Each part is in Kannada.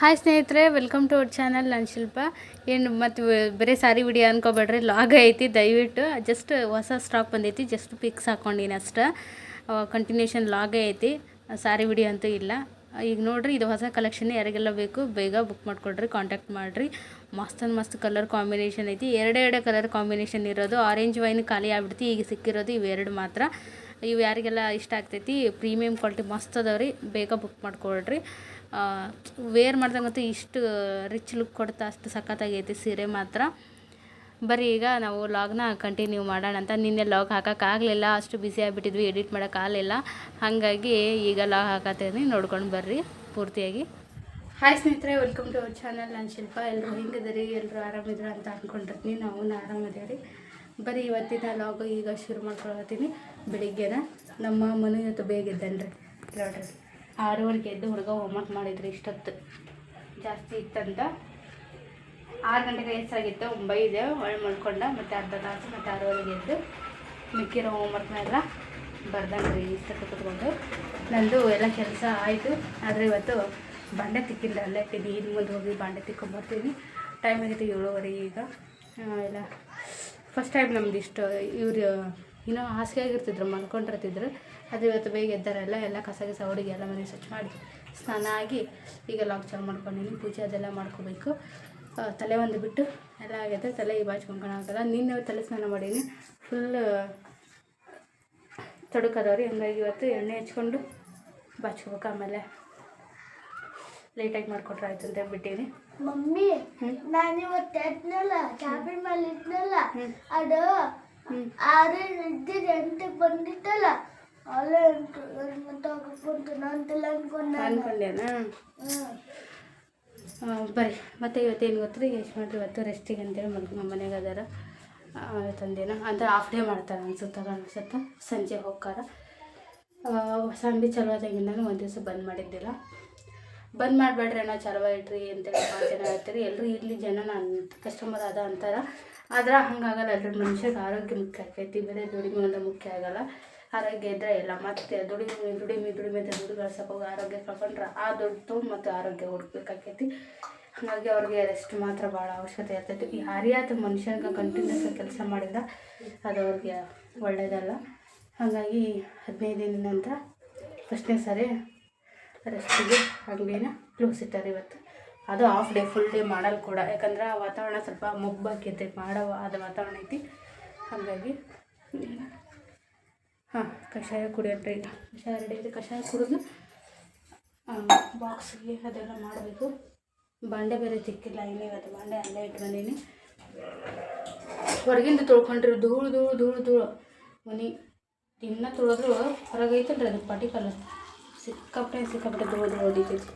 ಹಾಯ್ ಸ್ನೇಹಿತರೆ ವೆಲ್ಕಮ್ ಟು ಅವರ್ ಚಾನಲ್ ನಾನು ಶಿಲ್ಪ ಏನು ಮತ್ತು ಬರೀ ಸಾರಿ ವಿಡಿಯೋ ಅನ್ಕೋಬೇಡ್ರಿ ಲಾಗ್ ಐತಿ, ದಯವಿಟ್ಟು ಜಸ್ಟ್ ಹೊಸ ಸ್ಟಾಕ್ ಬಂದೈತಿ ಜಸ್ಟ್ ಪಿಕ್ಸ್ ಹಾಕ್ಕೊಂಡಿನಿ ಅಷ್ಟೇ. ಕಂಟಿನ್ಯೂಷನ್ ಲಾಗೇ ಐತಿ, ಸಾರಿ ವಿಡಿಯೋ ಅಂತೂ ಇಲ್ಲ. ಈಗ ನೋಡ್ರಿ, ಇದು ಹೊಸ ಕಲೆಕ್ಷನ್ ಯಾರಿಗೆಲ್ಲ ಬೇಕು, ಬೇಗ ಬುಕ್ ಮಾಡಿಕೊಡ್ರಿ ಕಾಂಟ್ಯಾಕ್ಟ್ ಮಾಡಿರಿ. ಮಸ್ತ್ ಅಂದ್ ಮಸ್ತ್ ಕಲರ್ ಕಾಂಬಿನೇಷನ್ ಐತಿ. ಎರಡೇ ಎರಡೇ ಕಲರ್ ಕಾಂಬಿನೇಷನ್ ಇರೋದು ಆರೆಂಜ್ ವೈನ್ ಖಾಲಿ ಆಗ್ಬಿಡ್ತಿ, ಈಗ ಸಿಕ್ಕಿರೋದು ಇವೆರಡು ಮಾತ್ರ. ಇವು ಯಾರಿಗೆಲ್ಲ ಇಷ್ಟ ಆಗ್ತೈತಿ ಪ್ರೀಮಿಯಮ್ ಕ್ವಾಲಿಟಿ ಮಸ್ತ್ ಅದಾವೆ ರೀ ಬೇಗ ಬುಕ್ ಮಾಡ್ಕೊಳ್ರಿ ವೇರ್ ಮಾಡ್ದಂಗಂತೂ ಇಷ್ಟು ರಿಚ್ ಲುಕ್ ಕೊಡ್ತಾ, ಅಷ್ಟು ಸಖತ್ತಾಗೈತಿ ಸೀರೆ ಮಾತ್ರ. ಬರೀ ಈಗ ನಾವು ಲಾಗ್ನ ಕಂಟಿನ್ಯೂ ಮಾಡೋಣ ಅಂತ ನಿನ್ನೆ ಲಾಗ್ ಹಾಕೋಕ್ಕಾಗಲಿಲ್ಲ ಅಷ್ಟು ಬ್ಯುಸಿ ಆಗಿಬಿಟ್ಟಿದ್ವಿ ಎಡಿಟ್ ಮಾಡೋಕ್ಕಾಗಲಿಲ್ಲ ಹಾಗಾಗಿ ಈಗ ಲಾಗ್ ಹಾಕತ್ತೀನಿ, ನೋಡ್ಕೊಂಡು ಬರ್ರಿ ಪೂರ್ತಿಯಾಗಿ. ಹಾಯ್ ಸ್ನೇಹಿತರೆ ವೆಲ್ಕಮ್ ಟು ಅವರ್ ಚಾನಲ್ ನಾನು ಶಿಲ್ಪ. ಎಲ್ಲರೂ ಹೆಂಗಿದ್ದೀರಿ? ಎಲ್ಲರೂ ಆರಾಮಿದ್ರು ಅಂತ ಅಂದ್ಕೊಂಡಿರ್ತೀನಿ ನಾವು ಆರಾಮದೇವ್ರಿ. ಬರೀ ಇವತ್ತಿನ ಲಾಗು ಈಗ ಶುರು ಮಾಡ್ಕೊಳತ್ತೀನಿ. ಬೆಳಿಗ್ಗೆನ ನಮ್ಮ ಮನೆ ಇವತ್ತು ಬೇಗ ಇದ್ದಾನೆ ರೀ ನೋಡ್ರಿ. ಆರೂವರೆಗೆ ಎದ್ದು ಹುಡುಗ ಹೋಮ್ವರ್ಕ್ ಮಾಡಿದ್ರು ಇಷ್ಟೊತ್ತು. ಜಾಸ್ತಿ ಇತ್ತಂತ. ಆರು ಗಂಟೆಗೆ ಹೆಚ್ಚಾಗಿತ್ತು ಒಂಬೈದೆ ಒಳ್ಳೆ ಮಲ್ಕೊಂಡ, ಮತ್ತು ಅರ್ಧ ತಾಸು, ಮತ್ತು ಆರೂವರೆಗೆ ಎದ್ದು ಮಿಕ್ಕಿರೋ ಹೋಮ್ವರ್ಕ್ನೆಲ್ಲ ಬರ್ದಂಗ್ರಿ ಇಷ್ಟಕ್ಕೆ ಕುತ್ಕೊಂಡು. ನಂದು ಎಲ್ಲ ಕೆಲಸ ಆಯಿತು. ಆದರೆ ಇವತ್ತು ಬಾಂಡೆ ತಿಕ್ಕಿಲ್ಲ, ಅಲ್ಲೇ ನೀರು ಮುಂದೆ ಹೋಗಿ ಬಾಂಡೆ ತಿಕ್ಕೊಂಬರ್ತೀನಿ ಟೈಮ್ ಆಗಿತ್ತು ಏಳುವರೆ ಈಗ. ಎಲ್ಲ ಫಸ್ಟ್ ಟೈಮ್ ನಮ್ದು ಇಷ್ಟು, ಇವರು ಇನ್ನೂ ಹಾಸಿಗೆಯಾಗಿರ್ತಿದ್ರು ಮಲ್ಕೊಂಡಿರ್ತಿದ್ರು. ಅದು ಇವತ್ತು ಬೇಗ ಎದ್ದಾರಲ್ಲ ಎಲ್ಲ ಕಸ ಗಿಸ ಹುಡುಗಿ ಎಲ್ಲ ಮನೆ ಸ್ವಚ್ಛ ಮಾಡಿ ಸ್ನಾನ ಆಗಿ ಈಗ ಲಾಕ್ ಚಾಲು ಮಾಡ್ಕೊಂಡಿನಿ ಪೂಜೆ ಅದೆಲ್ಲ ಮಾಡ್ಕೋಬೇಕು. ತಲೆ ಒಂದು ಬಿಟ್ಟು ಎಲ್ಲ ಆಗೈತೆ ತಲೆ ಈ ಬಾಚ್ಕೊಂಡ್ಕೊಳಕಲ್ಲ ನಿನ್ನೆ ತಲೆ ಸ್ನಾನ ಮಾಡೀನಿ. ಫುಲ್ ತಡುಕದವ್ರಿ ಹಂಗಾಗಿ ಇವತ್ತು ಎಣ್ಣೆ ಹಚ್ಕೊಂಡು ಬಾಚ್ಕೋಬೇಕು. ಆಮೇಲೆ ಲೇಟಾಗಿ ಮಾಡಿಕೊಟ್ರೆ ಆಯ್ತು ಅಂತ ಹೇಳ್ಬಿಟ್ಟೀನಿ. ಮಮ್ಮಿ. ನಾನು ಇವತ್ತು ಎದ್ನಲ್ಲ ಕ್ಯಾಬಿನ್ ಮೇಲೆ ಇದ್ನಲ್ಲ. ಅದು ಆರು ಆರೇ ಇದ್ದಿದ್ದು ಎಂಟಕ್ಕೆ ಬಂದಿತ್ತಲ್ಲ ಅಲ್ಲೇ ಅನ್ಕೊಂಡೆ ಬರ್ರಿ. ಮತ್ತೆ ಇವತ್ತೇನು ಗೊತ್ತಿರಿ? ಎಷ್ಟು ಮಾಡಿರಿ ಇವತ್ತು ರೆಸ್ಟಿಗೆ ಅಂತೇಳಿ ಮಲ್ಕ ನಮ್ಮ ಮನೆಗೆ ಅದಾರ. ಇವತ್ತೊಂದಿನ ಅಂದ್ರೆ ಹಾಫ್ ಡೇ ಮಾಡ್ತಾರೆ ಅನ್ಸುತ್ತೆ ಅನ್ಸುತ್ತೆ? ಸಂಜೆ ಹೋಗ್ಕಾರ. ಸಂಡಿ ಚಲೋ ಆದಾಗಿಂದನೂ ಒಂದು ದಿವಸ ಬಂದ್ ಮಾಡಿದ್ದಿಲ್ಲ. ಬಂದ್ ಮಾಡಬೇಡ್ರಿ ಅಣ್ಣ ಚಲೋ ಇಟ್ರಿ ಅಂತೇಳಿ ಭಾಳ ಜನ ಹೇಳ್ತೀರಿ. ಎಲ್ಲರೂ ಇರಲಿ ಜನ ನಾನು ಕಸ್ಟಮರ್ ಅದ ಅಂತಾರೆ. ಆದ್ರೆ ಹಂಗಾಗಲ್ಲ ಎಲ್ಲರೂ ಮನುಷ್ಯಗೆ ಆರೋಗ್ಯ ಮುಖ್ಯ ಆಗ್ತೈತಿ ಬೇರೆ ದುಡಿಮೆ ಮುಖ್ಯ ಆಗಲ್ಲ. ಆರೋಗ್ಯ ಇದ್ದರೆ ಇಲ್ಲ, ಮತ್ತೆ ದುಡಿಮೆ ದುಡಿಮೆ ದುಡಿಮೆ ಅಂತ ದುಡ್ಡು ಗಳಿಸಕ್ಕೆ ಹೋಗಿ ಆರೋಗ್ಯ ಕಳ್ಕೊಂಡ್ರೆ ಆ ದುಡ್ಡು ಮತ್ತು ಆರೋಗ್ಯ ಹುಡುಕ್ಬೇಕಾಕೈತಿ. ಹಾಗಾಗಿ ಅವ್ರಿಗೆ ರೆಸ್ಟ್ ಮಾತ್ರ ಭಾಳ ಅವಶ್ಯಕತೆ ಇರ್ತೈತಿ. ಈ ಹರಿಯಾದ ಮನುಷ್ಯನಿಗೆ ಕಂಟಿನ್ಯೂಸ್ ಕೆಲಸ ಮಾಡಿದ್ರೆ ಅದು ಅವ್ರಿಗೆ ಒಳ್ಳೆಯದಲ್ಲ ಹಾಗಾಗಿ ಹದಿನೈದು ದಿನ ನಂತರ ಫಸ್ಟ್ನೇ ಸಾರಿ ರೆಸ್ಟಿಗೆ ಅಂಗಡಿನ ಕ್ಲೋಸ್ ಇಟ್ಟಾರೆ ಇವತ್ತು. ಅದು ಆಫ್ ಡೇ ಫುಲ್ ಡೇ ಮಾಡಲ್ಲ ಕೂಡ. ಯಾಕಂದ್ರೆ ವಾತಾವರಣ ಸ್ವಲ್ಪ ಮೊಬ್ಬಾಕೈತೆ, ಮಾಡೋ ಆದ ವಾತಾವರಣ ಐತಿ. ಹಾಗಾಗಿ ಹಾಂ, ಕಷಾಯ ಕುಡಿಯೋಣ ಈಗ. ಕಷಾಯ ರೆಡಿ ಇದೆ. ಕಷಾಯ ಕುಡಿದು ಬಾಕ್ಸ್ಗೆ ಅದೆಲ್ಲ ಮಾಡಬೇಕು. ಬಾಂಡೆ ಬೇರೆ ತಿಕ್ಕಿಲ್ಲ, ಇನ್ನೇ ಇವತ್ತು ಬಾಂಡೆ ಅಲ್ಲೇ ಇಟ್ಟು ಬಂದೀನಿ. ಹೊರಗಿಂದ ತೊಳ್ಕೊಂಡ್ರಿ ಧೂಳು ಧೂಳು ಧೂಳು ಧೂಳು. ಮನೆ ದಿನ ತೊಳೆದ್ರು ಹೊರಗೆ ಐತಲ್ರಿ ಅದು ಪಟಿಕಲ್ಲ ಸಿಕ್ಕಾಪಟ್ಟೆ ಸಿಕ್ಕಾಪಟ್ಟೆ ಧೂಳು ಧೂಳು ಹೊಡಿತೈತಿ.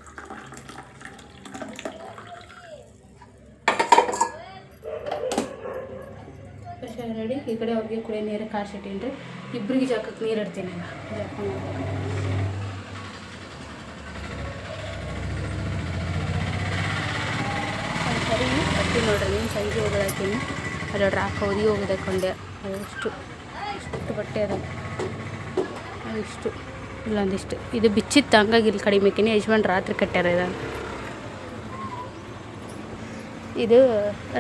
ಕಷಾಯ ರೆಡಿ ಈ ಕಡೆ ಅವ್ರಿಗೆ ಕುಡಿಯೋ ನೀರು ಕಾಸಿಟ್ಟೀನಿ ರೀ ಇಬ್ಬರಿಗೆ ಜಾಕಕ್ಕೆ ನೀರು ಇಡ್ತೀನಿ. ಸರಿ ಬರ್ತೀನಿ ನೋಡ್ರಿ, ನೀನು ಸಂಜೆ ಹೋಗೋದಾಕಿನಿ ಅಲ್ಲಿ ನೋಡ್ರಿ ಹಾಕಿ ಹೋಗಿ ಹೋಗೋದಕ್ಕೊಂಡೆ ಇಷ್ಟು ಇಷ್ಟು ಬಟ್ಟೆ ಅದ. ಇಷ್ಟು ಇಲ್ಲೊಂದಿಷ್ಟು. ಇದು ಬಿಚ್ಚಿತ್ತು, ಹಂಗಾಗಿ ಇಲ್ಲಿ ಕಡಿಮೆ ಕಿನಿ ಯಜಮಾನ್ ರಾತ್ರಿ ಕಟ್ಟ್ಯಾರ ಇದನ್ನು. ಇದು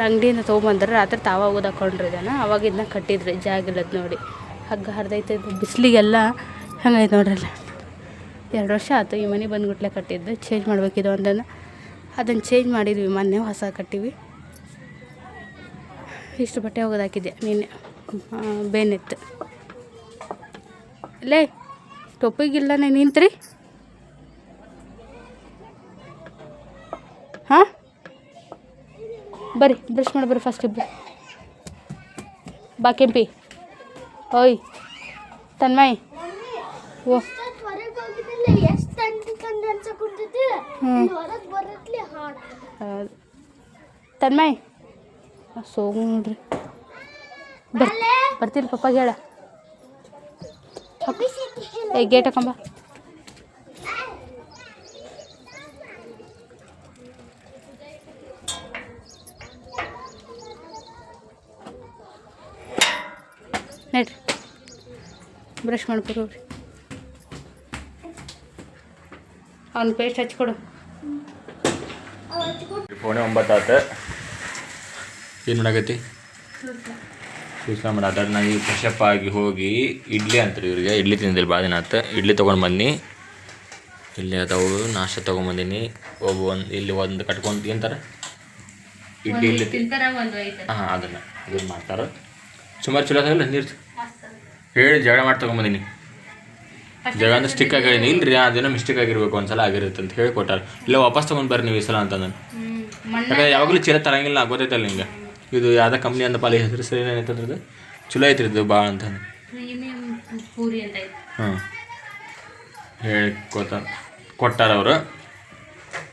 ಅಂಗಡಿಯಿಂದ ತೊಗೊಂಬಂದ್ರೆ ರಾತ್ರಿ ತಾವ ಹೋಗೋದು ಹಾಕೊಂಡ್ರಿ ಇದನ್ನು. ಅವಾಗ ಇದನ್ನ ಕಟ್ಟಿದ್ರಿ ಜಾಗಿಲ್ಲದ ನೋಡಿ. ಹಗ್ಗ ಹರಿದೈತೆ, ಬಿಸಿಲಿಗೆಲ್ಲ. ಹಂಗೈತೆ ನೋಡ್ರಿ ಅಲ್ಲಿ ಎರಡು ವರ್ಷ ಆಯ್ತು ಈ ಮನೆ ಬಂದ್ಬಿಟ್ಲೆ ಕಟ್ಟಿದ್ದು. ಚೇಂಜ್ ಮಾಡ್ಬೇಕಿದು ಒಂದನ್ನು. ಅದನ್ನು ಚೇಂಜ್ ಮಾಡಿದ್ವಿ, ಮೊನ್ನೆ ಹೊಸ ಕಟ್ಟಿವಿ. ಇಷ್ಟು ಬಟ್ಟೆ ಹೋಗೋದಾಕಿದ್ದೆ ನಿನ್ನೆ. ಲೇ ಬೇನಿತ್ತು. ಲೇ, ಟೊಪ್ಪಿಗಿಲ್ಲನೇ ನಿಂತ್ರಿ? ಹಾಂ? ಬರ್ರಿ, ಬ್ರಷ್ ಮಾಡಿ ಬರ್ರಿ ಫಸ್ಟ್ ಇಬ್ಬರು ಬಾ ಕೆಂಪಿ. ಓಯ್ ತನ್ಮಯ್. ಓ. ತನ್ಮಯ್. ಸೋಗು ನೋಡ್ರಿ. ಬರ್ ಬರ್ತೀರಿ ಪಪ್ಪಾಗೆ ಹೇಳ. ಏ ಗೇಟ್ ಹಾಕೊಂಬ ನಡ್ರಿ ಬ್ರಷ್ ಮಾಡ್ಕೊಡ್ರಿ ಅವ್ನ ಪೇಸ್ಟ್ ಹಚ್ಕೊಡು ಫೋನೆ ಒಂಬತ್ತು ಆತ. ಏನು ಮಾಡಾಕತ್ತಿ? ಸೂಚನೆ ಮಾಡಾತ ನಾ ಈಗ ಫ್ರೆಶಪ್ ಆಗಿ ಹೋಗಿ ಇಡ್ಲಿ ಅಂತಾರೆ ಇವ್ರಿಗೆ. ಇಡ್ಲಿ ತಿಂದಿಲ್ಲ ಭಾಳ ದಿನ ಆತ. ಇಡ್ಲಿ ತೊಗೊಂಡು ಬನ್ನಿ ಇಲ್ಲಿ ಅದಾವು ನಾಷ್ಟ ತೊಗೊಂಬಂದಿನಿ ಒಬ್ಬ ಒಂದು ಇಲ್ಲಿ ಒಂದು ಕಟ್ಕೊಂಡು ತಿಂತಾರೆ. ಇಡ್ಲಿ ಇಲ್ಲಿ ತಿಂತಾರೆ ಒಂದು ಐತೆ. ಹಾಂ ಅದನ್ನು ಇದನ್ನು ಮಾಡ್ತಾರೆ. ಸುಮಾರು ಚಲೋ ಅದಾವಲ್ಲ ನೀರು? ಹೇಳಿ ಜಗಳ ಮಾಡಿ ತೊಗೊಂಬಂದಿನಿ. ಜಗಳ ಅಂದ್ರೆ ಸ್ಟಿಕ್ ಆಗಿ ಹೇಳಿನಿ. ಇಲ್ರಿ ಅದೇನೋ ಮಿಸ್ಟೇಕ್ ಆಗಿರ್ಬೇಕು ಒಂದ್ಸಲ ಆಗಿರುತ್ತೆ ಅಂತ ಹೇಳಿ ಕೊಟ್ಟಾರ. ಇಲ್ಲ ವಾಪಸ್ ತೊಗೊಂಡು ಬರ್ರಿ ನೀವು ಈ ಸಲ ಅಂತ ನಾನು ಯಾಕಂದ್ರೆ ಯಾವಾಗಲೂ ಚೀಲ ತರಂಗಿಲ್ಲ ನಾ ಗೊತ್ತೈತಲ್ಲ ನಿಂಗೆ ಇದು ಯಾವ್ದೋ ಕಂಪ್ನಿ ಅಂತ ಪಾಲಿ ಹೆಸರು ಸರಿ ಏನಾಯ್ತದ್ರದ್ದು ಚಲೋ ಐತ್ರಿ ಇದು ಭಾಳ ಅಂತ ಹಾಂ ಹೇಳಿ ಕೊತ ಕೊಟ್ಟಾರ ಅವರು.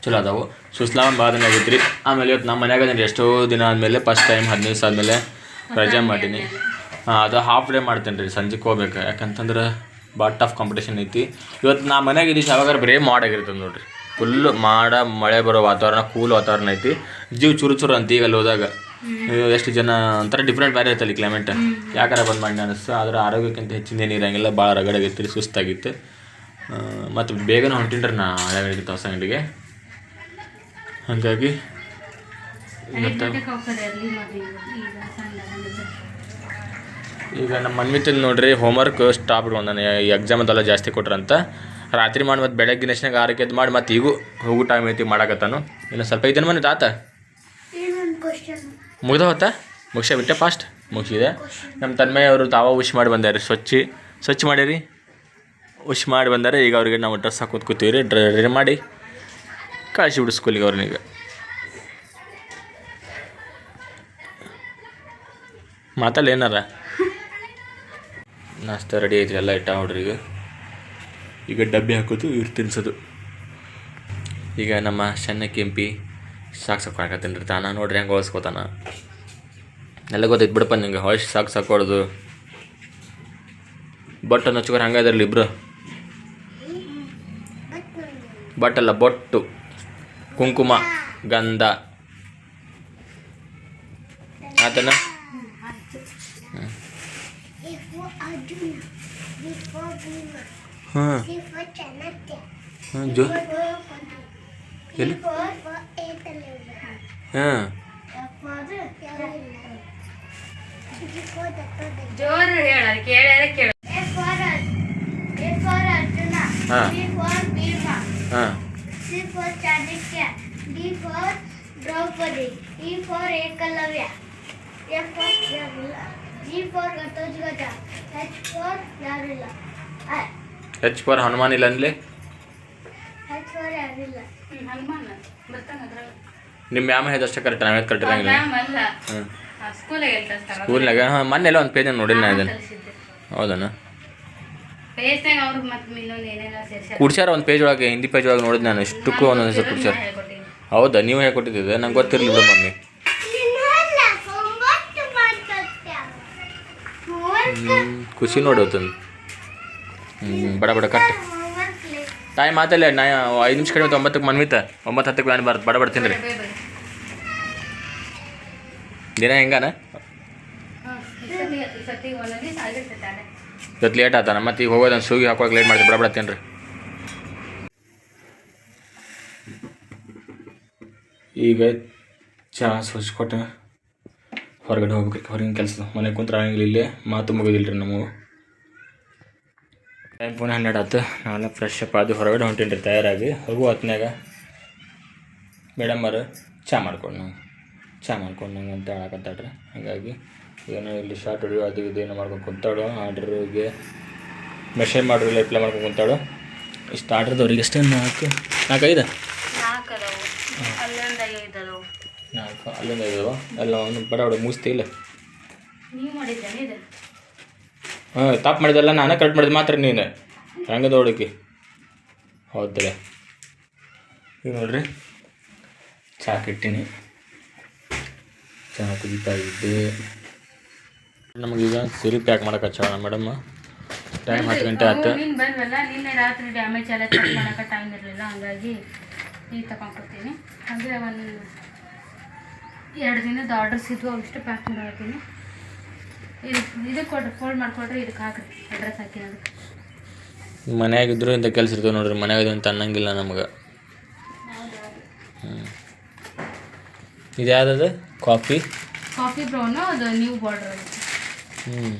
ಚಲೋ ಅದಾವು. ಸುಸ್ಲಾಮ್ ಭಾಳ ದಿನ ಆಗೈತ್ರಿ. ಆಮೇಲೆ ಇವತ್ತು ನಮ್ಮ ಮನ್ಯಾಗ ಎಷ್ಟೋ ದಿನ ಆದಮೇಲೆ ಫಸ್ಟ್ ಟೈಮ್ ಹದಿನೈದು ದಿವಸ ಆದಮೇಲೆ ರಜೆ ಮಾಡೀನಿ. ಅದು ಹಾಫ್ ಡೇ ಮಾಡ್ತೇನೆ ರೀ ಸಂಜೆಗೆ ಹೋಗ್ಬೇಕು. ಯಾಕಂತಂದ್ರೆ ಭಾಳ ಟಫ್ ಕಾಂಪಿಟೇಷನ್ ಐತಿ. ಇವತ್ತು ನಾ ಮನ್ಯಾಗ ಇದ್ದೀವಿ ಯಾವಾಗಾರ ಬರೀ ಮಾಡಾಗಿರ್ತದೆ ನೋಡಿರಿ. ಫುಲ್ಲು ಮಾಡ ಮಳೆ ಬರೋ ವಾತಾವರಣ ಕೂಲ್ ವಾತಾವರಣ ಐತಿ. ಜೀವ ಚುರು ಚುರು ಅಂತ ಈಗ ಅಲ್ಲಿ ಹೋದಾಗ ಎಷ್ಟು ಜನ ಒಂಥರ ಡಿಫ್ರೆಂಟ್ ಬೇರೆ ಐತಲ್ಲಿ ಕ್ಲೈಮೇಟ್ ಯಾಕಾರ ಬಂದು ಮಾಡಿ ಅನಿಸ್ತು ಆದ್ರೆ ಆರೋಗ್ಯಕ್ಕಿಂತ ಹೆಚ್ಚಿನ ಏನು ಇರಂಗಿಲ್ಲ ಭಾಳ ರಗಡಾಗಿತ್ತು ರೀ ಸುಸ್ತಾಗಿತ್ತು ಮತ್ತು ಬೇಗನೆ ಹೊಂಟಿನ್ರಿ ನಾ ಹಳೆಗಳಿಗೆ ಹೊಸ ಅಂಗಡಿಗೆ. ಹಾಗಾಗಿ ಇವತ್ತು ಹೋಗ್ತದೆ ಅಲ್ಲಿ ಮತ್ತೆ ಈಗ ನಮ್ಮ ಮನ್ಮಿತಲ್ಲಿ ನೋಡ್ರಿ ಹೋಮ್ವರ್ಕ್ ಸ್ಟಾಪ್ ಈ ಎಕ್ಸಾಮ್ ಅದೆಲ್ಲ ಜಾಸ್ತಿ ಕೊಟ್ರಂತ. ರಾತ್ರಿ ಮಾಡಿ ಮತ್ತು ಬೆಳಗ್ಗೆ ನೆಕ್ಸ್ಟ್ನಾಗ ಆರಕ್ಕೆ ಎದ್ದು ಮಾಡಿ ಮತ್ತು ಈಗೂ ಹೋಗೋ ಟೈಮ್ ಐತಿ ಮಾಡಾಕತ್ತಾನು. ಇನ್ನು ಸ್ವಲ್ಪ ಇದನ್ನು ಮನೆ ತಾತ? ಮುಗಿದ ಹೊತ್ತ ಮುಗಿಸ ಬಿಟ್ಟೆ ಫಾಸ್ಟ್ ಮುಗಿಸಿದೆ. ನಮ್ಮ ತನ್ಮಯ ಅವರು ತಾವ ವಿಶ್ ಮಾಡಿ ಬಂದಾರೆ ಸ್ವಚ್ಛ ಸ್ವಚ್ಛ ಮಾಡಿರಿ. ವಿಶ್ ಮಾಡಿ ಬಂದಾರೆ ಈಗ ಅವ್ರಿಗೆ ನಾವು ಡ್ರೆಸ್ ಹಾಕೋದು ಕೂತೀವಿ ರೀ ಡ್ರೈ ಮಾಡಿ. ಕಳಿಸಿ ಬಿಡು ಸ್ಕೂಲಿಗೆ ಅವ್ರನ್ನೀಗ ಮಾತಲ್ಲ ಏನಾರ ನಾಷ್ಟ ರೆಡಿ ಐತ್ರಿ ಎಲ್ಲ ಇಟ್ಟ ನೋಡ್ರಿ ಈಗ. ಡಬ್ಬಿ ಹಾಕೋದು ಇವ್ರು ತಿನ್ಸೋದು. ಈಗ ನಮ್ಮ ಸಣ್ಣ ಕೆಂಪಿ ಸಾಕು ಸಾಕು ರೀ ತಾನ. ನೋಡ್ರಿ ಹೆಂಗೆ ಹೊಳ್ಸ್ಕೊತಾನ ಎಲ್ಲ ಗೊತ್ತೈತೆ ಬಿಡಪ್ಪ ನಿಂಗೆ ಹೊಳ್ಸಿ ಸಾಕು ಸಾಕೋಡ್ದು ಬೊಟ್ಟು ನಚ್ಕೋರು ಹಂಗೆ ಇದ್ರಲ್ಲಿ ಇಬ್ರು. ಬಟ್ಟಲ್ಲ ಬೊಟ್ಟು ಕುಂಕುಮ ಗಂಧ. ಆತನ? ಹಾಂ ಹಾಂ ಜೋ Eklavya, ಹಾಂ. ಜೋರು ಹೇಳ ಕೇಳ Arjuna, ಹಾ. ಹಾಂ for Chanakya, D for Draupadi, E for Ekalavya, F for Yarila, G for Gatotkacha, H for Yarila, I- H for Hanuman ಇಲ್ಲ ಅನ್ಲಿ? ಮ್ಯಾಮ್ ನಿಮ್ಮ ಮ್ಯಾಮ ಹೇಳಿದಷ್ಟೇ ಕರೆಕ್ಟ್ ನಾವೇ ಕರೆಕ್ಟ್ ಇರಂಗಿಲ್ಲ? ಮ್ಯಾಮ್ ಅಲ್ಲ. ಹ್ಞೂ ಸ್ಕೂಲಾಗ ಹೇಳ್ತಾರೆ ಸ್ಕೂಲ್ನಾಗ ಹಾಂ ಮೊನ್ನೆ ಎಲ್ಲ ಒಂದು ಪೇಜ್ ನೋಡಿಲ್ಲ ನಾನು ಇದನ್ನು. ಹೌದಣ್ಣ ಕುಡ್ಸ್ಯಾರ ಒಂದು ಪೇಜ್ ಒಳಗೆ ಹಿಂದಿ ಪೇಜ್ ಒಳಗೆ ನೋಡಿದ್ ನಾನು ಇಷ್ಟಕ್ಕೂ ಒಂದೊಂದು ಹೆಸರು ಕುಡ್ಸ್ಯಾರ. ಹೌದಾ? ನೀವು ಹೇಳ್ಕೊಟ್ಟಿದ್ದೆ ನಂಗೆ ಗೊತ್ತಿರಲಿಲ್ಲ ಮಮ್ಮಿ. ಹ್ಮ್, ಖುಷಿ ನೋಡೋತಂದು ಬಡ ಬಡ ಕಟ್. ಟೈಮ್ ಆತಲ್ಲ ನಾ ಐದು ನಿಮಿಷ ಕಡಿಮೆ ಒಂಬತ್ತಕ್ಕೆ ಮನ್ವಿತ. ಒಂಬತ್ತು ಹತ್ತಕ್ಕೆ ನಾನು ಬರ್ತ ಬಡ ಬಡ್ತೀನಿ ರೀ ದಿನ ಹೆಂಗಾನ? ಇವತ್ತು ಲೇಟ್ ಆತಾನ, ಮತ್ತೆ ಈಗ ಹೋಗೋದು ನಾನು ಸೂಗಿ ಹಾಕೋಕೆ ಲೇಟ್ ಮಾಡ್ತೀನಿ, ಬಡ ಬಡತೀನಿ ರೀ ಈಗ ಚಹಾ ಕೊಟ್ಟು ಹೊರಗಡೆ ಹೋಗ್ಬೇಕು, ಹೊರಗಿನ ಕೆಲಸ ಮನೆ ಕುಂತ್ರ ಆಗಂಗಿಲ್ಲ, ಇಲ್ಲೇ ಮಾತು ಮುಗಿದಿಲ್ಲ ರೀ ನಮಗೂ. ಟೈಮ್ ಪುನಃ ಹನ್ನೆರಡು ಆತು. ನಾವೆಲ್ಲ ಫ್ರೆಶ್ ಅಪ್ ಹೊರಗೆ ಹೊರಗಡೆ ಹೊಂಟೀನಿ ರೀ ತಯಾರಾಗಿ ಹೋಗುವ ಹೊತ್ನ್ಯಾಗ ಮೇಡಮ್ಮರು ಚಹಾ ಮಾಡ್ಕೊಂಡು ನಂಗೆ ಚಹಾ ಮಾಡ್ಕೊಂಡು ನಂಗೆ ಅಂತ ಹೇಳಕತ್ತಾಡ್ರಿ ಹಾಗಾಗಿ ಏನೋ ಇಲ್ಲಿ ಶಾರ್ಟ್ ಹೊಡಿಯೋ ಅದು ಇದು ಏನು ಮಾಡ್ಕೊಂಡು ಕುಂತಾಳು ಆರ್ಡ್ರಿಗೆ ಮೆಸೇಜ್ ಮಾಡ್ರಿ ರಿಪ್ಲೈ ಮಾಡ್ಕೊಂಡು ಕುಂತಾಳು ಇಷ್ಟು ಆರ್ಡ್ರದವ್ರಿಗೆ ಎಷ್ಟೇ ನಾಲ್ಕು ನಾಲ್ಕು ಐದು? ನಾಲ್ಕು ಅಲ್ಲೊಂದು ಐದು ಎಲ್ಲ ಒಂದು ಬಡ ಬಡ ಮುಗಿಸ್ತಿ ಇಲ್ಲ ನೀವು ಮಾಡಿದ್ದೇನೆ ಇದು ಹಾಂ, ತಪ್ಪು ಮಾಡಿದಲ್ಲ, ನಾನೇ ಕರೆಕ್ಟ್ ಮಾಡಿದ್ ಮಾತ್ರ ನೀನು. ಹೆಂಗೆ ಹುಡುಕಿ ಹೌದಲ್ಲ ಈಗ ನೋಡ್ರಿ. ಚಾಕ್ ಇಟ್ಟಿನಿ ಚಹಾ ಕುದಿತಾ ಇದ್ದೆ. ನಮಗೀಗ ಸಿರಿ ಪ್ಯಾಕ್ ಮಾಡಕ್ಕೆ ಹಚ್ಚೋಣ ಮೇಡಮ್. ಟೈಮ್ ಹತ್ತು ಗಂಟೆ ಆಯ್ತು. ನೀನು ನಿನ್ನೆ ರಾತ್ರಿ ಡ್ಯಾಮೇಜ್ ಎಲ್ಲ ಚೆಕ್ ಮಾಡೋಕೆ ಟೈಮ್ ಇರಲಿಲ್ಲ, ಹಾಗಾಗಿ ಈಗ ತಗೊಂಡ್ಕೊತೀನಿ ಹಾಗೆ ಒಂದು ಎರಡು ದಿನದ ಆರ್ಡರ್ಸ್ ಇದ್ವು ಅವಿಷ್ಟು ಪ್ಯಾಕ್ ಮಾಡ್ತೀನಿ ಇದು ಇದಕ್ಕೆ ಕೊಡ್ರಿ ಫೋಲ್ಡ್ ಮಾಡಿಕೊಡ್ರಿ ಇದಕ್ಕೆ ಹಾಕ್ರಿ ಅಡ್ರೆಸ್ ಹಾಕಿ ಅದಕ್ಕೆ. ಮನ್ಯಾಗಿದ್ರು ಇಂಥ ಕೆಲಸ ಇರ್ತವೆ ನೋಡ್ರಿ ಮನ್ಯಾಗ ಅಂತ ಅನ್ನಂಗಿಲ್ಲ ನಮ್ಗೆ. ಇದು ಯಾವ್ದದು ಕಾಫಿ? ಕಾಫಿ ಬ್ರೌನು ಅದು ನ್ಯೂ ಬಾರ್ಡರ್ ಹ್ಞೂ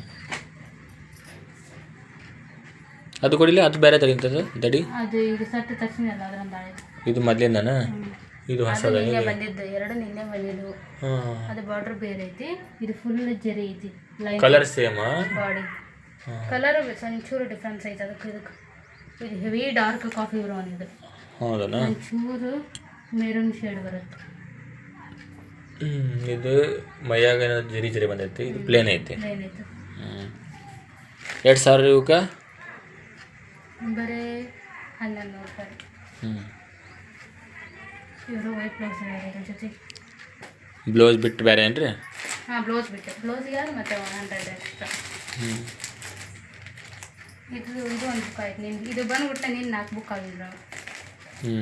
ಅದು ಕೊಡಿಲ್ಲ ಅದು ಬೇರೆ ತಗಿಂತದ ದಡಿ? ಅದು ಈಗ ಅಲ್ಲ ತಕ್ಷಣಲ್ಲ ಅದ್ರಂತ ಇದು ಮೊದಲಿಂದನಾ? ಇದು ಹೊಸದ ನಿನ್ನೆ ಬಂದಿದ್ದು ಎರಡು ನಿನ್ನೆ ಬಂದಿದ್ದು. ಅದು ಬಾರ್ಡರ್ ಬೇರೆ ಐತಿ ಇದು ಫುಲ್ ಜರಿ ಐತಿ. ಕಲರ್ ಸೇಮ್ ಬಾಡಿ ಕಲರ್ ಒಂಚೂರು ಡಿಫ್ರೆನ್ಸ್ ಐತೆ ಅದಕ್ಕೆ ಇದಕ್ಕೆ. ಇದು ಹೆವಿ ಡಾರ್ಕ್ ಕಾಫಿ ಬ್ರೌನ್ ಇದು ಹೌದನ? ಒಂಚೂರು ಮೆರೂನ್ ಶೇಡ್ ಬರುತ್ತೆ. ಹ್ಮ್, ಇದು ಮೈಯಾಗ ಜರಿ ಜರಿ ಬಂದೈತಿ ಇದು ಪ್ಲೇನ್ ಐತಿ. ಎರಡು ಸಾವಿರ ಇವಕ್ಕೆ ಬರೀ ಹನ್ನೊಂದು ನೂರು ರೂಪಾಯಿ. ಹ್ಞೂ ಇವರು ವೈಟ್ ಬ್ಲೌಸ್ ಜೊತೆ ಬ್ಲೌಸ್ ಬಿಟ್ಟು ಬೇರೆ ಏನ್ರಿ? ಹಾಂ ಬ್ಲೌಸ್ ಬಿಟ್ಟು. ಬ್ಲೌಸ್ಗೆ ಯಾರು ಮತ್ತೆ ಒನ್ ಹಂಡ್ರೆಡ್ ಎಕ್ಸ್ಟ್ರಾ ಹ್ಞೂ ಇದು ಇದು ಒಂದು ಬುಕ್ ಆಯ್ತು ನಿನ್ನ ಇದು ಬಂದ್ಬಿಟ್ಟೆ ನೀನು ನಾಲ್ಕು ಬುಕ್ ಆಗಿದ್ರು ಹ್ಞೂ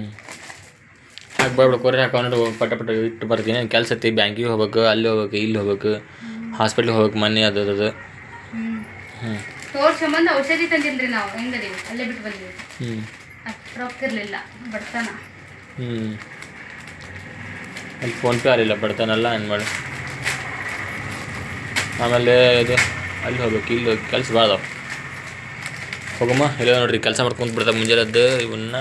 ಹಾಕಿ ಬರ್ಬಿಡು ಕೊರೆ ಹಾಕೊಂಡು ಪಟ ಪಟ ಇಟ್ಟು ಬರ್ತೀನಿ. ಕೆಲಸ ಐತಿ ಬ್ಯಾಂಕಿಗೆ ಹೋಗ್ಬೇಕು ಅಲ್ಲಿ ಹೋಗ್ಬೇಕು ಇಲ್ಲಿ ಹೋಗ್ಬೇಕು. ಹಾಸ್ಪಿಟ್ಲಿಗೆ ಹೋಗ್ಬೇಕು ಮನೆ ಅದು ಅದು ಹ್ಞೂ ಹ್ಞೂ ತೋರ್ ಸಂಬಂಧ ಔಷಧಿ ತಂದಿಲ್ರಿ ನಾವು. ಹೆಂಗದೀವಿ ಅಲ್ಲೇ ಬಿಟ್ಟು ಬಂದಿವಿ. ಹ್ಞೂ ರೊಕ್ಕ ಇರಲಿಲ್ಲ. ಬಡತನ ಹ್ಞೂ ಅಲ್ಲಿ ಫೋನ್ಪೇ ಆಗಲಿಲ್ಲ ಬಡ್ತಾನಲ್ಲ ಏನು ಮಾಡಿ. ಆಮೇಲೆ ಇದು ಅಲ್ಲಿ ಹೋಗ್ಬೇಕು ಇಲ್ಲಿ ಹೋಗಿ ಕೆಲಸ ಭಾಳ ಅದಾವ ಹೋಗಮ್ಮ ಇಲ್ಲ ನೋಡ್ರಿ ಕೆಲಸ ಮಾಡ್ಕೊಂಡು ಬಿಡ್ತಾರೆ ಮುಂಜಾನೆದ್ದು ಇವನ್ನ.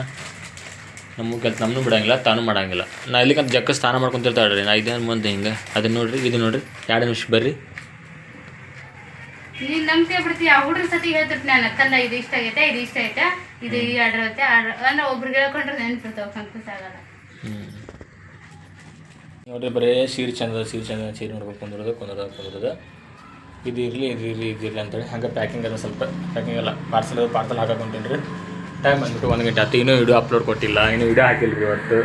ನಮ್ಮ ಕೆಲಸ ನಮ್ಮನ್ನು ಬಿಡಂಗಿಲ್ಲ ತಾನು ಮಾಡಂಗಿಲ್ಲ. ನಾ ಇಲ್ಲಿಗಂತ ಜಕ್ಕ ಸ್ನಾನ ಮಾಡ್ಕೊಂತಿರ್ತಾಳ್ರಿ ನಾ ಇದೇನು ಮುಂದೆ ಹಿಂಗೆ. ಅದನ್ನ ನೋಡ್ರಿ ಇದು ನೋಡ್ರಿ ಎರಡು ನಿಮಿಷ ಬರ್ರಿ. ನೀನು ನಂಬ್ತೀಯ ಬಿಡ್ತೀಯ ಆ ಹುಡುಗ್ರ ಸತಿ ಹೇಳ್ತಿರ್ತೀನಿ ನಾನು ಕಂದ ಇದು ಇಷ್ಟ ಆಗೈತೆ ಇದು ಇಷ್ಟ ಐತೆ ಇದು ಈ ಆರ್ಡರ್ ಐತೆ ಆರ್ಡರ್ ಅಂದ್ರೆ ಒಬ್ರಿಗೆ ಹೇಳ್ಕೊಂಡ್ರೆ ನೆನ್ಪಿರ್ತಾವೆ ಕನ್ಫ್ಯೂಸ್ ಆಗಲ್ಲ. ನೋಡ್ರಿ ಬರೀ ಸೀರೆ ಚಂದ ಸೀರೆ ಚಂದ ಸೀರೆ ನೋಡ್ಬೇಕು ಕುಂದ್ರದ ಕುಂದ್ರದ ಕುಂದ್ರದ. ಇದು ಇರಲಿ ಇದು ಇರಲಿ ಇದು ಇರಲಿ ಅಂತೇಳಿ ಹಂಗೆ ಪ್ಯಾಕಿಂಗ್ ಅದ ಸ್ವಲ್ಪ ಪ್ಯಾಕಿಂಗ್ ಎಲ್ಲ ಪಾರ್ಸಲ್ ಪಾರ್ಸಲ್ ಹಾಕೊಂತೀನಿ ರೀ ಟೈಮ್ ಬಂದ್ಬಿಟ್ಟು ಒಂದು ಗಂಟೆ ಆಯ್ತು ಇನ್ನೂ ವಿಡಿಯೋ ಅಪ್ಲೋಡ್ ಕೊಟ್ಟಿಲ್ಲ. ಇನ್ನೂ ವಿಡಿಯೋ ಹಾಕಿಲ್ಲ ರೀ ಇವತ್ತು.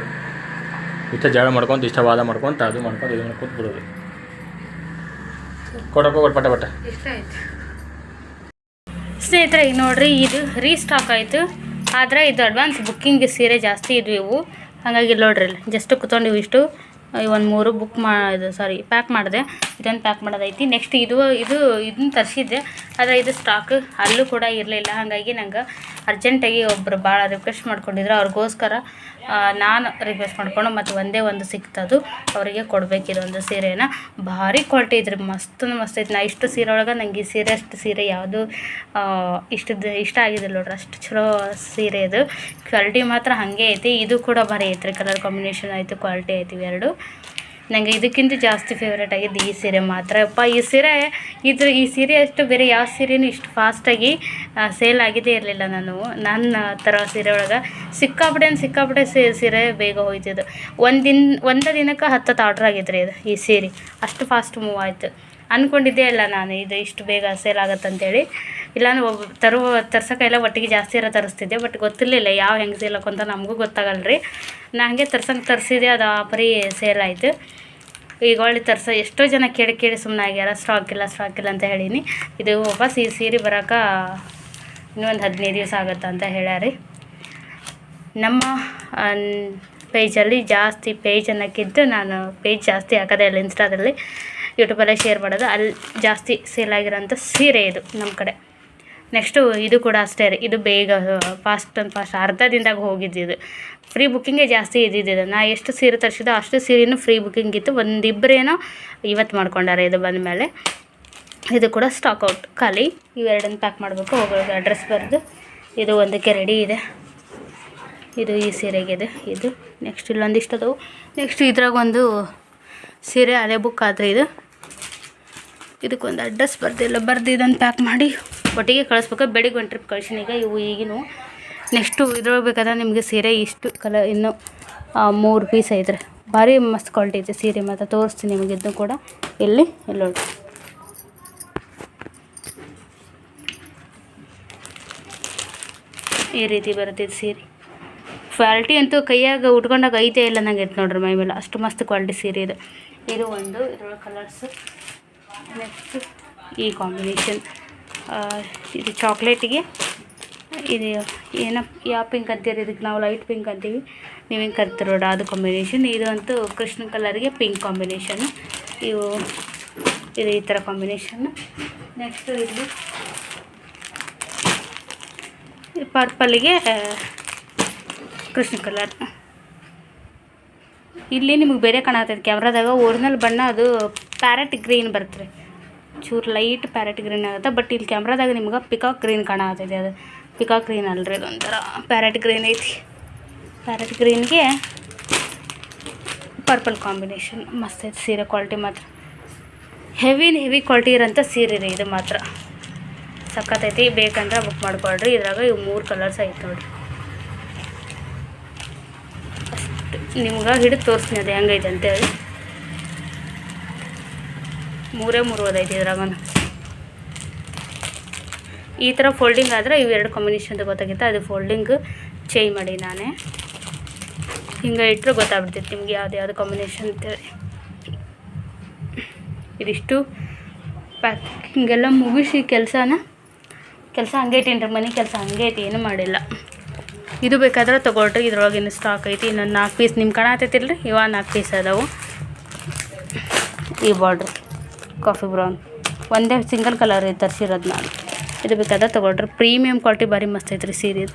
ಇಷ್ಟ ಜಾಳ ಮಾಡ್ಕೊಂತ, ಇಷ್ಟ ವಾದ ಮಾಡ್ಕೊಂತ, ಅದು ಮಾಡ್ಕೊಂಡು ಇದು ಮಾಡ್ಕೊಂತ ಬಿಡೋದು ಕೊಡಕ್ಕೆ ಹೋಗಿ ಪಟ ಪಟ. ಸ್ನೇಹಿತರೆ, ಈಗ ನೋಡ್ರಿ, ಇದು ರೀಸ್ಟಾಕ್ ಆಯಿತು. ಆದರೆ ಇದು ಅಡ್ವಾನ್ಸ್ ಬುಕ್ಕಿಂಗ್ ಸೀರೆ ಜಾಸ್ತಿ ಇದ್ವಿ ಇವು. ಹಾಗಾಗಿ ನೋಡ್ರಿ ಜಸ್ಟ್ ಕುತ್ಕೊಂಡಿವು ಇಷ್ಟು. ಒಂದು ಮೂರು ಬುಕ್ ಮಾ ಇದು ಸಾರಿ ಪ್ಯಾಕ್ ಮಾಡಿದೆ. ಇದನ್ನು ಪ್ಯಾಕ್ ಮಾಡೋದೈತಿ. ನೆಕ್ಸ್ಟ್ ಇದು ಇದು ಇದನ್ನು ತರಿಸಿದ್ದೆ. ಆದರೆ ಇದು ಸ್ಟಾಕ್ ಅಲ್ಲೂ ಕೂಡ ಇರಲಿಲ್ಲ. ಹಾಗಾಗಿ ನಂಗೆ ಅರ್ಜೆಂಟಾಗಿ ಒಬ್ಬರು ಭಾಳ ರಿಕ್ವೆಸ್ಟ್ ಮಾಡ್ಕೊಂಡಿದ್ರು. ಅವ್ರಿಗೋಸ್ಕರ ನಾನು ರಿಕ್ವೆಸ್ಟ್ ಮಾಡ್ಕೊಂಡು ಮತ್ತು ಒಂದೇ ಒಂದು ಸಿಕ್ತದು, ಅವರಿಗೆ ಕೊಡಬೇಕಿರೋ ಒಂದು ಸೀರೆನ. ಭಾರಿ ಕ್ವಾಲಿಟಿ ಇದ್ರಿ ಮಸ್ತ್ ಮಸ್ತ್ ಐತೆ ನಾ ಇಷ್ಟು ಸೀರೆ ಒಳಗೆ ನಂಗೆ ಈ ಸೀರೆ, ಅಷ್ಟು ಸೀರೆ ಯಾವುದು ಇಷ್ಟದ ಇಷ್ಟ ಆಗಿದಿಲ್ಲ ನೋಡ್ರಿ. ಅಷ್ಟು ಚಲೋ ಸೀರೆ ಇದು. ಕ್ವಾಲಿಟಿ ಮಾತ್ರ ಹಾಗೆ ಐತಿ. ಇದು ಕೂಡ ಭಾರಿ ಐತ್ರಿ. ಕಲರ್ ಕಾಂಬಿನೇಷನ್ ಆಯಿತು ಕ್ವಾಲಿಟಿ ಐತಿ ಇವೆರಡು. ನನಗೆ ಇದಕ್ಕಿಂತ ಜಾಸ್ತಿ ಫೇವ್ರೇಟ್ ಆಗಿದ್ದು ಈ ಸೀರೆ ಮಾತ್ರ. ಅಪ್ಪ, ಈ ಸೀರೆ, ಇದ್ರ ಈ ಸೀರೆ ಅಷ್ಟು ಬೇರೆ ಯಾವ ಸೀರೆನೂ ಇಷ್ಟು ಫಾಸ್ಟಾಗಿ ಸೇಲ್ ಆಗಿದ್ದೇ ಇರಲಿಲ್ಲ ನಾನು. ನನ್ನ ಥರ ಸೀರೆ ಒಳಗೆ ಸಿಕ್ಕಾಪಟ್ಟೆ ಸಿಕ್ಕಾಪಟ್ಟೆ ಸೀರೆ ಬೇಗ ಹೋಯ್ತಿದ್ದು. ಒಂದು ದಿನ ಒಂದು ದಿನಕ್ಕೆ ಹತ್ತತ್ತು ಆರ್ಡ್ರ್ ಆಗಿತ್ತು ರೀ ಇದು, ಈ ಸೀರೆ. ಅಷ್ಟು ಫಾಸ್ಟ್ ಮೂವ್ ಆಯಿತು. ಅಂದ್ಕೊಂಡಿದ್ದೇ ಇಲ್ಲ ನಾನು, ಇದು ಇಷ್ಟು ಬೇಗ ಸೇಲ್ ಆಗುತ್ತಂತೇಳಿ ಇಲ್ಲಾಂದ್ರೆ ಒಬ್ಬ ತರುವ ತರ್ಸೋಕೆಲ್ಲ ಒಟ್ಟಿಗೆ ಜಾಸ್ತಿ ಇರೋ ತರಿಸ್ತಿದ್ದೆ ಬಟ್ ಗೊತ್ತಿರಲಿಲ್ಲ ಯಾವ ಹೆಂಗೆ ಸೇಲ್ ಅಂತ ನಮಗೂ ಗೊತ್ತಾಗಲ್ಲ ರೀ ನಾ ಹಾಗೆ ತರ್ಸಂಗೆ ತರಿಸಿದೆ ಅದು ಪರಿ ಸೇಲ್ ಆಯಿತು. ಈಗ ಒಳ್ಳೆ ತರ್ಸ, ಎಷ್ಟೋ ಜನ ಕೇಳಿ ಕೇಳಿ ಸುಮ್ಮನೆ ಆಗ್ಯಾರ ಸ್ಟಾಕ್ ಇಲ್ಲ ಸ್ಟಾಕ್ ಇಲ್ಲ ಅಂತ ಹೇಳೀನಿ. ಇದು ವಾಪಸ್ ಈ ಸೀರೆ ಬರೋಕೆ ಇನ್ನೊಂದು ಹದಿನೈದು ದಿವಸ ಆಗುತ್ತೆ ಅಂತ ಹೇಳ್ಯಾರಿ. ನಮ್ಮ ಪೇಜಲ್ಲಿ ಜಾಸ್ತಿ ಪೇಜ್ ಅನ್ನೋಕ್ಕಿಂತ ನಾನು ಪೇಜ್ ಜಾಸ್ತಿ ಹಾಕೋದೇ ಇಲ್ಲ ಇನ್ಸ್ಟಾದಲ್ಲಿ ಯೂಟ್ಯೂಬಲ್ಲೇ ಶೇರ್ ಮಾಡೋದು. ಅಲ್ಲಿ ಜಾಸ್ತಿ ಸೇಲ್ ಆಗಿರೋಂಥ ಸೀರೆ ಇದು ನಮ್ಮ ಕಡೆ. ನೆಕ್ಸ್ಟು ಇದು ಕೂಡ ಅಷ್ಟೇ ರೀ. ಇದು ಬೇಗ ಫಾಸ್ಟ್ ಅಂಡ್ ಫಾಸ್ಟ್ ಅರ್ಧ ದಿನದಾಗ ಹೋಗಿದ್ದು ಇದು. ಫ್ರೀ ಬುಕ್ಕಿಂಗೇ ಜಾಸ್ತಿ ಇದ್ದಿದ್ದು ನಾ ಎಷ್ಟು ಸೀರೆ ತರಿಸಿದೋ ಅಷ್ಟು ಸೀರೆನೂ ಫ್ರೀ ಬುಕ್ಕಿಂಗ್ ಇತ್ತು. ಒಂದಿಬ್ಬರೇನೋ ಇವತ್ತು ಮಾಡ್ಕೊಂಡಾರೆ ಇದು ಬಂದ ಮೇಲೆ. ಇದು ಕೂಡ ಸ್ಟಾಕ್ ಔಟ್ ಖಾಲಿ ಇವೆರಡನ್ನು ಪ್ಯಾಕ್ ಮಾಡಬೇಕು. ಹೋಗೋದು ಅಡ್ರೆಸ್ ಬರೆದು. ಇದು ಒಂದಕ್ಕೆ ರೆಡಿ ಇದೆ. ಇದು ಈ ಸೀರೆಗಿದೆ ಇದು ನೆಕ್ಸ್ಟ್ ಇಲ್ಲೊಂದಿಷ್ಟು ಅದಾವು ನೆಕ್ಸ್ಟ್ ಇದ್ರಾಗ ಒಂದು ಸೀರೆ ಅದೇ ಬುಕ್ ಆದರೆ ಇದು. ಇದಕ್ಕೊಂದು ಅಡ್ರೆಸ್ ಬರ್ದಿಲ್ಲ ಬರ್ದು ಇದನ್ನು ಪ್ಯಾಕ್ ಮಾಡಿ ಒಟ್ಟಿಗೆ ಕಳಿಸ್ಬೇಕು. ಬೆಳಿಗ್ಗೆ ಒಂದು ಟ್ರಿಪ್ ಕಳ್ಸೀನಿ. ಈಗ ಇವು ಈಗಿನವು. ನೆಕ್ಸ್ಟು ಇದ್ರೊಳಗೆ ಬೇಕಾದ್ರೆ ನಿಮಗೆ ಸೀರೆ ಇಷ್ಟು ಕಲರ್ ಇನ್ನು ಮೂರು ಪೀಸ್ ಐತ್ರಿ. ಭಾರಿ ಮಸ್ತ್ ಕ್ವಾಲಿಟಿ ಐತೆ ಸೀರೆ ಮತ್ತು ತೋರಿಸ್ತೀನಿ ನಿಮಗೆ ಇದನ್ನು ಕೂಡ. ಇಲ್ಲಿ ಇಲ್ಲಿ ಈ ರೀತಿ ಬರುತ್ತೆ ಸೀರೆ. ಕ್ವಾಲಿಟಿ ಅಂತೂ ಕೈಯಾಗ ಉಟ್ಕೊಂಡಾಗ ಐತೆ ಇಲ್ಲ ನಂಗೆ ಐತೆ ನೋಡ್ರಿ ಮೈ ಮೇಲೆ. ಅಷ್ಟು ಮಸ್ತ್ ಕ್ವಾಲಿಟಿ ಸೀರೆ ಇದೆ. ಇದು ಒಂದು, ಇದ್ರೊಳಗೆ ಕಲರ್ಸು ನೆಕ್ಸ್ಟ್ ಈ ಕಾಂಬಿನೇಷನ್ ಇದು ಚಾಕ್ಲೇಟಿಗೆ ಇದು ಏನ ಯಾವ ಪಿಂಕ್ ಅಂತೀರಿ? ಇದಕ್ಕೆ ನಾವು ಲೈಟ್ ಪಿಂಕ್ ಅಂತೀವಿ. ನೀವೇನು ಕರ್ತಿರೋಡ ಕರಿತೀರ ಅದು ಕಾಂಬಿನೇಷನ್ ಇದು ಅಂತೂ ಕೃಷ್ಣ ಕಲರ್ಗೆ ಪಿಂಕ್ ಕಾಂಬಿನೇಷನ್ ಇವು, ಇದು ಈ ಥರ ಕಾಂಬಿನೇಷನ್ ನೆಕ್ಸ್ಟು ಇಲ್ಲಿ ಪರ್ಪಲ್ಗೆ ಕೃಷ್ಣ ಕಲರ್ ಇಲ್ಲಿ ನಿಮಗೆ ಬೇರೆ ಕಾಣತ್ತೈತೆ ಕ್ಯಾಮ್ರಾದಾಗ ಒರಿಜಿನಲ್ ಬಣ್ಣ ಅದು ಪ್ಯಾರೆಟ್ ಗ್ರೀನ್ ಬರುತ್ತೆ ಚೂರು ಲೈಟ್ ಪ್ಯಾರೆಟ್ ಗ್ರೀನ್ ಆಗುತ್ತೆ. ಬಟ್ ಇಲ್ಲಿ ಕ್ಯಾಮ್ರಾದಾಗ ನಿಮ್ಗೆ ಪಿಕಾಕ್ ಗ್ರೀನ್ ಕಾಣತೈತಿ ಅದು. ಪಿಕಾಕ್ ಗ್ರೀನ್ ಅಲ್ರಿ ಅದೊಂಥರ ಪ್ಯಾರೆಟ್ ಗ್ರೀನ್ ಐತಿ. ಪ್ಯಾರೆಟ್ ಗ್ರೀನ್ಗೆ ಪರ್ಪಲ್ ಕಾಂಬಿನೇಷನ್. ಮಸ್ತ್ ಐತೆ ಸೀರೆ ಕ್ವಾಲಿಟಿ ಮಾತ್ರ. ಹೆವಿನ್ ಹೆವಿ ಕ್ವಾಲಿಟಿ ಇರೋಂಥ ಸೀರೆ ರೀ ಇದು ಮಾತ್ರ. ಸಖತ್ತೈತಿ ಬೇಕಂದ್ರೆ ಬುಕ್ ಮಾಡ್ಕೊಳ್ರಿ. ಇದ್ರಾಗ ಇವು ಮೂರು ಕಲರ್ಸ್ ಐತೆ ನೋಡಿರಿ. ನಿಮ್ಗೆ ಹಿಡಿದು ತೋರಿಸ್ತೀನಿ ಅದು ಹೆಂಗೈತೆ ಅಂತೇಳಿ. ಮೂರೇ ಮೂರು ಓದೈತಿ ಇದ್ರಾಗ. ಈ ಥರ ಫೋಲ್ಡಿಂಗ್ ಆದರೆ ಇವೆರಡು ಕಾಂಬಿನೇಷನ್ ಗೊತ್ತಾಗಿತ್ತು. ಅದು ಫೋಲ್ಡಿಂಗ್ ಚೇಂಜ್ ಮಾಡಿ ನಾನೇ. ಹಿಂಗೆ ಇಟ್ಟರೆ ಗೊತ್ತಾಗ್ಬಿಡ್ತೈತೆ ನಿಮ್ಗೆ ಯಾವ್ದು ಯಾವುದು ಕಾಂಬಿನೇಷನ್ ಅಂತೇಳಿ ಇದಿಷ್ಟು ಪ್ಯಾಕಿಂಗೆಲ್ಲ ಮುಗಿಸಿ ಕೆಲಸನ. ಕೆಲಸ ಹಂಗೆ ಐತೇನ್ರಿ ಮನೆ ಕೆಲಸ ಹಂಗೆ ಐತಿ, ಏನೂ ಮಾಡಿಲ್ಲ. ಇದು ಬೇಕಾದ್ರೆ ತೊಗೊಳ್ರಿ ಇದ್ರೊಳಗಿನ ಸ್ಟಾಕ್ ಐತಿ, ಇನ್ನೊಂದು ನಾಲ್ಕು ಪೀಸ್ ನಿಮ್ಮ ಕಾಣತೈತಿಲ್ರಿ ಇವಾಗ ನಾಲ್ಕು ಪೀಸ್ ಅದಾವು. ಈ ಬಾರ್ಡ್ರ್ ಕಾಫಿ ಬ್ರೌನ್. ಒಂದೇ ಸಿಂಗಲ್ ಕಲರ್ ಐತೆ ತರಿಸಿರೋದು ನಾನು. ಇದು ಬೇಕಾದ್ರೆ ತೊಗೊಳ್ರಿ. ಪ್ರೀಮಿಯಮ್ ಕ್ವಾಲಿಟಿ ಭಾರಿ ಮಸ್ತ್ ಐತ್ರಿ ಸೀರೆದು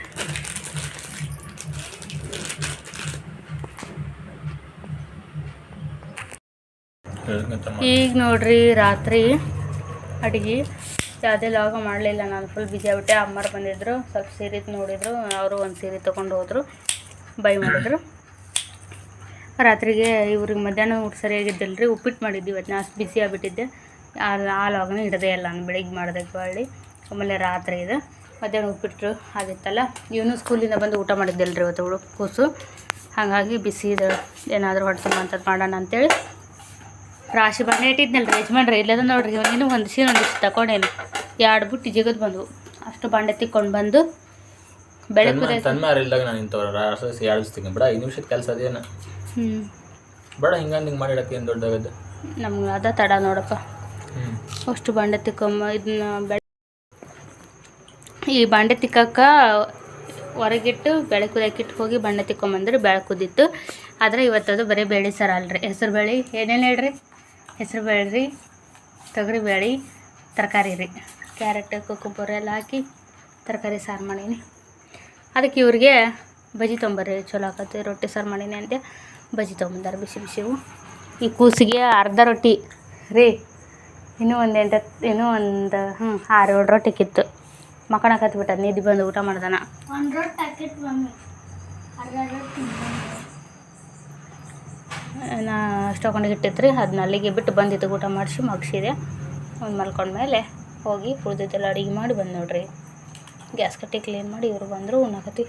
ಈಗ ನೋಡ್ರಿ ರಾತ್ರಿ ಅಡುಗೆ. ಯಾವುದೇ ಲಾಗ ಮಾಡಲಿಲ್ಲ ನಾನು. ಫುಲ್ ಬಿಜಿ ಆಗ್ಬಿಟ್ಟೆ. ಅಮ್ಮರು ಬಂದಿದ್ದರು ಸ್ವಲ್ಪ ಸೀರೆ ನೋಡಿದ್ರು. ಅವರು ಒಂದು ಸೀರೆ ತೊಗೊಂಡು ಹೋದರು. ಬೈ ಮಾಡಿದ್ರು. ರಾತ್ರಿಗೆ ಇವ್ರಿಗೆ ಮಧ್ಯಾಹ್ನ ಊಟ ಸರಿಯಾಗಿದ್ದಿಲ್ಲ ರೀ ಉಪ್ಪಿಟ್ಟು ಮಾಡಿದ್ವಿ ಇವತ್ತು. ನಾನು ಬಿಸಿ ಆಗಿಬಿಟ್ಟಿದ್ದೆ. ಹಾಲು ಲಾಗನ ಹಿಡ್ದೇ ಇಲ್ಲ ನಾನು ಬೆಳಿಗ್ಗೆ ಮಾಡಿದಾಗ ಹೊಳ್ಳಿ. ಆಮೇಲೆ ರಾತ್ರಿ ಇದು ಮಧ್ಯಾಹ್ನ ಉಪ್ಪಿಟ್ಟು ಆಗಿತ್ತಲ್ಲ. ಇವನು ಸ್ಕೂಲಿಂದ ಬಂದು ಊಟ ಮಾಡಿದ್ದಿಲ್ಲ ರೀ ಇವತ್ತು ಹುಡುಗ ಕೂಸು. ಹಾಗಾಗಿ ಬಿಸಿದು ಏನಾದರೂ ಹೊಡ್ಸಮ್ಮ ಅಂತದ್ದು ಮಾಡೋಣ ಅಂತೇಳಿ. ರಾಶಿ ಬಣ್ಣ ಇಟ್ಟಿದ್ನಲ್ಲ ರೀ ಯಜಮಾನ್ರಿ ಇಲ್ಲದ ನೋಡ್ರಿ ಇವನೇನು ಹೊಂದಿಸಿ ಒಂದಿಷ್ಟು ತಗೊಂಡೇನು ಎರಡು ಬುಟ್ಟಿ ಜಿಗದು ಬಂದವು. ಅಷ್ಟು ಬಾಂಡೆ ತಿಕ್ಕೊಂಡು ಬಂದು ಬೆಳಗ್ಗೆ ತನ್ಮಾರಿಲ್ದಾಗ ನಾನು ಇಂಥವ್ರ ಎರಡು ಬಿಡ ಐದು ನಿಮಿಷದ ಕೆಲಸ ಅದೇನ. ಹ್ಞೂ ಬೇಡ ಹಿಂಗ ಹಿಂಗೆ ಮಾಡಿಡಕ್ಕೆ ಏನು ದೊಡ್ಡದಾಗದ ನಮ್ಗೆ ಅದ ತಡ ನೋಡಪ್ಪ. ಹ್ಞೂ ಅಷ್ಟು ಬಾಂಡೆ ತಿಕ್ಕೊಂಬ ಇದನ್ನ ಬೆಳ ಈ ಬಾಂಡೆ ತಿಕ್ಕಕ್ಕ ಹೊರಗಿಟ್ಟು ಬೆಳೆ ಹಾಕಿಟ್ಟು ಹೋಗಿ ಬಾಂಡೆ ತಿಕ್ಕೊಂಬಂದ್ರೆ ಬೆಳೆ ಕುದಿತ್ತು. ಆದರೆ ಇವತ್ತದು ಬರೀ ಬೇಳೆ ಸರ ಅಲ್ರಿ. ಹೆಸರು ಬೇಳೆ ಏನೇನು ಹೇಳ್ರಿ? ಹೆಸರು ಬೇಳೆ ರೀ ತೊಗರಿ ಬೇಳೆ ತರಕಾರಿ ರೀ. ಕ್ಯಾರೆಟ್ ಕೊಬ್ಬರಿ ಎಲ್ಲ ಹಾಕಿ ತರಕಾರಿ ಸಾರು ಮಾಡೀನಿ. ಅದಕ್ಕೆ ಇವ್ರಿಗೆ ಬಜ್ಜಿ ತೊಂಬರ್ರಿ ಚಲೋ ಆಗತ್ತೆ ರೊಟ್ಟಿ ಸಾರು ಮಾಡೀನಿ ಅಂತೆ ಬಜ್ಜಿ ತೊಗೊಂಬಂದಾರ ಬಿಸಿ ಬಿಸಿವು ಈ ಕೂಸಿಗೆ ಅರ್ಧ ರೊಟ್ಟಿ. ರೀ ಇನ್ನೂ ಒಂದು ಎಂಟು ಇನ್ನೂ ಒಂದು ಹ್ಞೂ ಆರು ಏಳು ರೊಟ್ಟಿ ಕಿತ್ತು. ಮಕ್ಕಳಕತ್ ಬಿಟ್ಟ ನಿದ್ದೆ ಬಂದು ಊಟ ಮಾಡ್ದಾನ. ಒಂದು ರೊಟ್ಟಿ ಪ್ಯಾಕೆಟ್ ಮಮ್ಮಿ ಅರ್ಧ ರೊಟ್ಟಿ ನಾ ಅಷ್ಟೊಂದು ಇಟ್ಟಿದ್ರಿ ಅದನ್ನ ಅಲ್ಲಿಗೆ ಬಿಟ್ಟು ಬಂದಿದ್ದು ಊಟ ಮಾಡಿಸಿ ಮಗ್ಸಿದೆ. ಒಂದು ಮಲ್ಕೊಂಡ್ಮೇಲೆ ಹೋಗಿ ಉಳ್ದಿದ್ದೆಲ್ಲ ಅಡುಗೆ ಮಾಡಿ ಬಂದು ನೋಡ್ರಿ. ಗ್ಯಾಸ್ ಕಟ್ಟಿ ಕ್ಲೀನ್ ಮಾಡಿ ಇವರು ಬಂದರು ಉಣ್ಣಕತ್ತಿ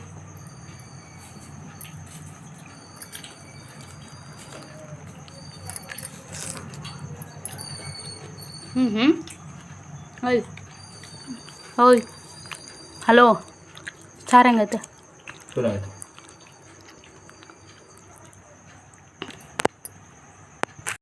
ಹ್ಞೂ ಹ್ಞೂ ಓಯ್. ಓಯ್. ಹಲೋ. ಸಾರು ಹೆಂಗೈತೆ?